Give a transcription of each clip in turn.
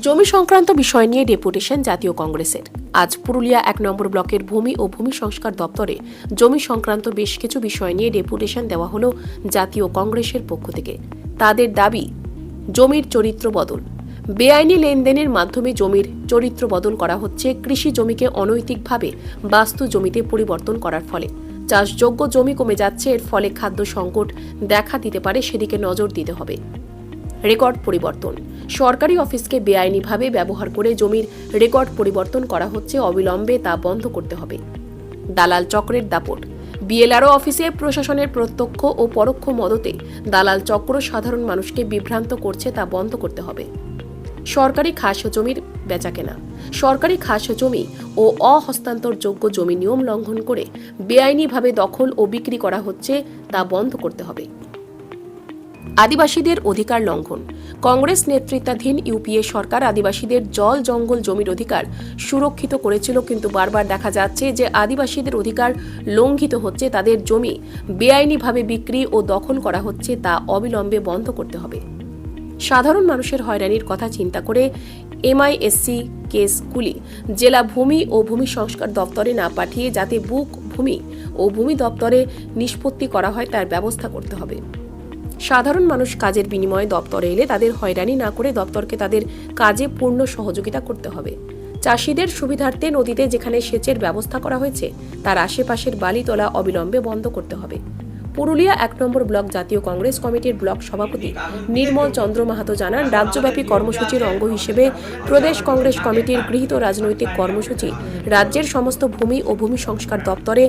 জমি সংক্রান্ত বিষয় নিয়ে ডেপুটেশন জাতীয় কংগ্রেসের। আজ পুরুলিয়া এক নম্বর ব্লকের ভূমি ও ভূমি সংস্কার দপ্তরে জমি সংক্রান্ত বেশ কিছু বিষয় নিয়ে ডেপুটেশন দেওয়া হল জাতীয় কংগ্রেসের পক্ষ থেকে। তাদের দাবি, জমির চরিত্র বদল। বেআইনি লেনদেনের মাধ্যমে জমির চরিত্র বদল করা হচ্ছে কৃষি জমিকে অনৈতিকভাবে বাস্তু জমিতে পরিবর্তন করার ফলে। চাষযোগ্য জমি কমে যাচ্ছে, এর ফলে খাদ্য সংকট দেখা দিতে পারে, সেদিকে নজর দিতে হবে। রেকর্ড পরিবর্তন। সরকারি অফিসকে বেআইনিভাবে ব্যবহার করে জমির রেকর্ড পরিবর্তন করা হচ্ছে, অবিলম্বে তা বন্ধ করতে হবে। দালাল চক্রের দাপট। বিএলআরও অফিসে প্রশাসনের প্রত্যক্ষ ও পরোক্ষ মদতে দালাল চক্র সাধারণ মানুষকে বিভ্রান্ত করছে, তা বন্ধ করতে হবে। সরকারি খাস জমির বেচাকেনা। সরকারি খাস জমি ও অহস্তান্তরযোগ্য জমি নিয়ম লঙ্ঘন করে বেআইনিভাবে দখল ও বিক্রি করা হচ্ছে, তা বন্ধ করতে হবে। আদিবাসীদের অধিকার লঙ্ঘন। কংগ্রেস নেতৃত্বাধীন ইউপিএ সরকার আদিবাসীদের জল জঙ্গল জমির অধিকার সুরক্ষিত করেছিল, কিন্তু বারবার দেখা যাচ্ছে যে আদিবাসীদের অধিকার লঙ্ঘিত হচ্ছে, তাদের জমি বেআইনিভাবে বিক্রি ও দখল করা হচ্ছে, তা অবিলম্বে বন্ধ করতে হবে। সাধারণ মানুষের হয়রানির কথা চিন্তা করে এমআইএসসি কেসগুলি জেলা ভূমি ও ভূমি সংস্কার দপ্তরে না পাঠিয়ে যাতে বুক ভূমি ও ভূমি দপ্তরে নিষ্পত্তি করা হয়, তার ব্যবস্থা করতে হবে। সাধারণ মানুষ কাজের বিনিময়ে দপ্তরে এলে তাদের হয়রানি না করে দপ্তরকে তাদের কাজে পূর্ণ সহযোগিতা করতে হবে। চাষিদের সুবিধার্থে নদীতে যেখানে সেচের ব্যবস্থা করা হয়েছে, তার আশেপাশের বালি তোলা অবিলম্বে বন্ধ করতে হবে। পুরুলিয়া এক নম্বর ব্লক জাতীয় কংগ্রেস কমিটির ব্লক সভাপতি নির্মল চন্দ্র মাহাতো জানান, রাজ্যব্যাপী কর্মসূচির অঙ্গ হিসেবে প্রদেশ কংগ্রেস কমিটির গৃহীত রাজনৈতিক কর্মসূচি রাজ্যের সমস্ত ভূমি ও ভূমি সংস্কার দপ্তরে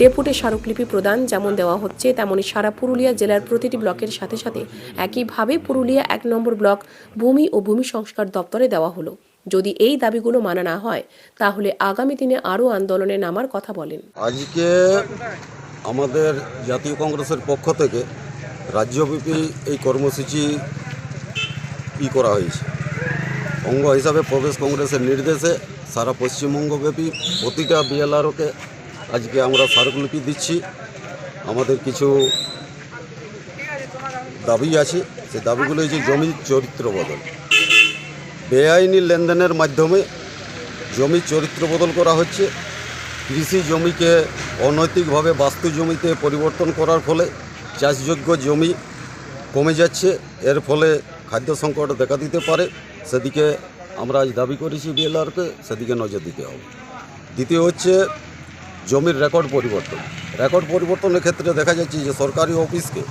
ডেপুটে স্মারকলিপি প্রদান যেমন দেওয়া হচ্ছে, তেমনি সারা পুরুলিয়া জেলার প্রতিটি ব্লকের সাথে সাথে একইভাবে পুরুলিয়া এক নম্বর ব্লক ভূমি ও ভূমি সংস্কার দপ্তরে দেওয়া হলো। যদি এই দাবিগুলো মানা না হয়, তাহলে আগামী দিনে আরও আন্দোলনে নামার কথা বলেন। আজকে আমাদের জাতীয় কংগ্রেসের পক্ষ থেকে রাজ্যব্যাপী এই কর্মসূচি ই করা হয়েছে। অঙ্গ হিসাবে প্রদেশ কংগ্রেসের নির্দেশে সারা পশ্চিমবঙ্গব্যাপী প্রতিটা বিএলআরওকে আজকে আমরা স্মারকলিপি দিচ্ছি। আমাদের কিছু দাবি আছে সেই দাবিগুলো হচ্ছে জমির চরিত্র বদল। বেআইনি লেনদেনের মাধ্যমে জমির চরিত্র বদল করা হচ্ছে। কৃষি জমিকে অনৈতিকভাবে বাস্তু জমিতে পরিবর্তন করার ফলে চাষযোগ্য জমি কমে যাচ্ছে। এর ফলে খাদ্য সংকট দেখা দিতে পারে। সেদিকে আমরা আজ দাবি করেছি বিএলআরকে, সেদিকে নজর দিতে হবে। দ্বিতীয় হচ্ছে জমির রেকর্ড পরিবর্তন। রেকর্ড পরিবর্তনের ক্ষেত্রে দেখা যাচ্ছে যে সরকারি অফিসকে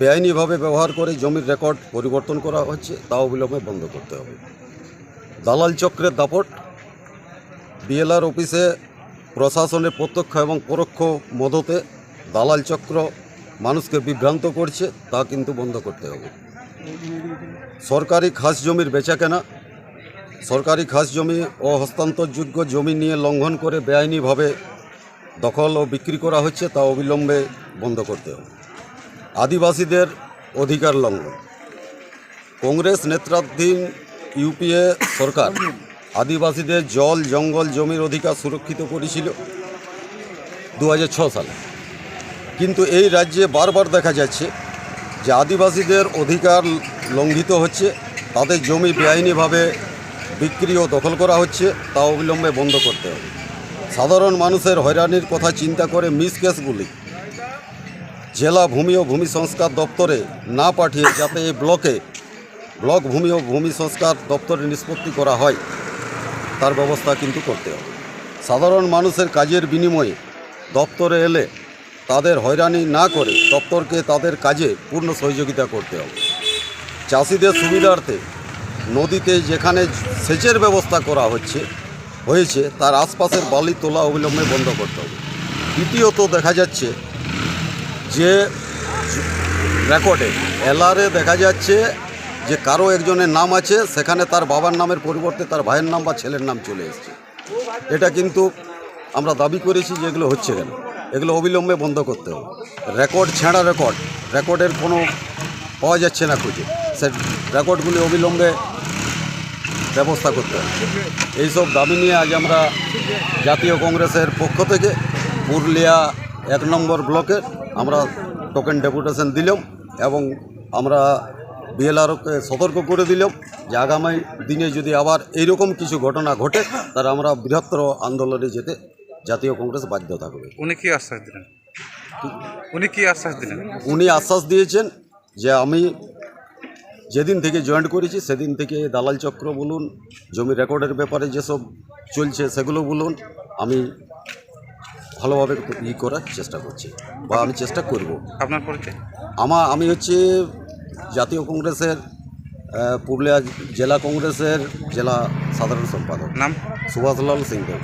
বেআইনিভাবে ব্যবহার করে জমির রেকর্ড পরিবর্তন করা হচ্ছে। তা অবিলম্বে বন্ধ করতে হবে। দালাল চক্রের দাপট। বিএলআর অফিসে প্রশাসনের প্রত্যক্ষ এবং পরোক্ষ মদতে দালাল চক্র মানুষকে বিভ্রান্ত করছে, তা কিন্তু বন্ধ করতে হবে। সরকারি খাস জমির বেচাকেনা, সরকারি খাস জমি ও হস্তান্তরযোগ্য জমি নিয়ে লঙ্ঘন করে বেআইনিভাবে দখল ও বিক্রি করা হচ্ছে, তা অবিলম্বে বন্ধ করতে হবে। আদিবাসীদের অধিকার লঙ্ঘন। কংগ্রেস নেতৃত্বাধীন ইউপিএ সরকার আদিবাসীদের জল, জঙ্গল, জমির অধিকার সুরক্ষিত করেছিল দু সালে। কিন্তু এই রাজ্যে বারবার দেখা যাচ্ছে যে আদিবাসীদের অধিকার লঙ্ঘিত হচ্ছে, তাদের জমি বেআইনিভাবে বিক্রি ও দখল করা হচ্ছে, তা অবিলম্বে বন্ধ করতে হবে। সাধারণ মানুষের হয়রানির কথা চিন্তা করে মিস কেসগুলি জেলা ভূমি ও ভূমি সংস্কার দপ্তরে না পাঠিয়ে যাতে এই ব্লকে ব্লক ভূমি ও ভূমি সংস্কার দপ্তরে নিষ্পত্তি করা হয়। তার ব্যবস্থা কিন্তু করতে হবে। সাধারণ মানুষের কাজের বিনিময়ে দপ্তরে এলে তাদের হয়রানি না করে দপ্তরকে তাদের কাজে পূর্ণ সহযোগিতা করতে হবে। চাষিদের সুবিধার্থে নদীতে যেখানে সেচের ব্যবস্থা করা হচ্ছে, হয়েছে, তার আশপাশের বালি তোলা অবিলম্বে বন্ধ করতে হবে। দ্বিতীয়ত দেখা যাচ্ছে যে রেকর্ডে এলআরে দেখা যাচ্ছে যে কারও একজনের নাম আছে, সেখানে তার বাবার নামের পরিবর্তে তার ভাইয়ের নাম বা ছেলের নাম চলে এসছে। এটা কিন্তু আমরা দাবি করেছি যে এগুলো হচ্ছে কেন? এগুলো অবিলম্বে বন্ধ করতে হবে। রেকর্ড ছেঁড়া রেকর্ড, রেকর্ডের কোনো পাওয়া যাচ্ছে না খুঁজে। সে রেকর্ডগুলি অবিলম্বে ব্যবস্থা করতে হবে। এইসব দাবি নিয়ে আজ আমরা জাতীয় কংগ্রেসের পক্ষ থেকে পুরুলিয়া এক নম্বর ব্লকে আমরা টোকেন ডেপুটেশন দিলাম এবং আমরা বিএলআরকে সতর্ক করে দিলাম যে আগামী দিনে যদি আবার এইরকম কিছু ঘটনা ঘটে তাহলে আমরা বৃহত্তর আন্দোলনে যেতে জাতীয় কংগ্রেস বাধ্য থাকবে। উনি কি আশ্বাস দিলেন? উনি কি আশ্বাস দিলেন? উনি আশ্বাস দিয়েছেন যে আমি যেদিন থেকে জয়েন্ট করেছি সেদিন থেকে দালাল চক্র বলুন জমি রেকর্ডের ব্যাপারে যেসব চলছে সেগুলো বলুন আমি ভালোভাবে ই করার চেষ্টা করছি বা আমি চেষ্টা করব। আপনার পরিচয়? আমার আমি হচ্ছে জাতীয় কংগ্রেসের পুরুলিয়া জেলা কংগ্রেসের জেলা সাধারণ সম্পাদক। নাম? সুভাষলাল সিংহ দেব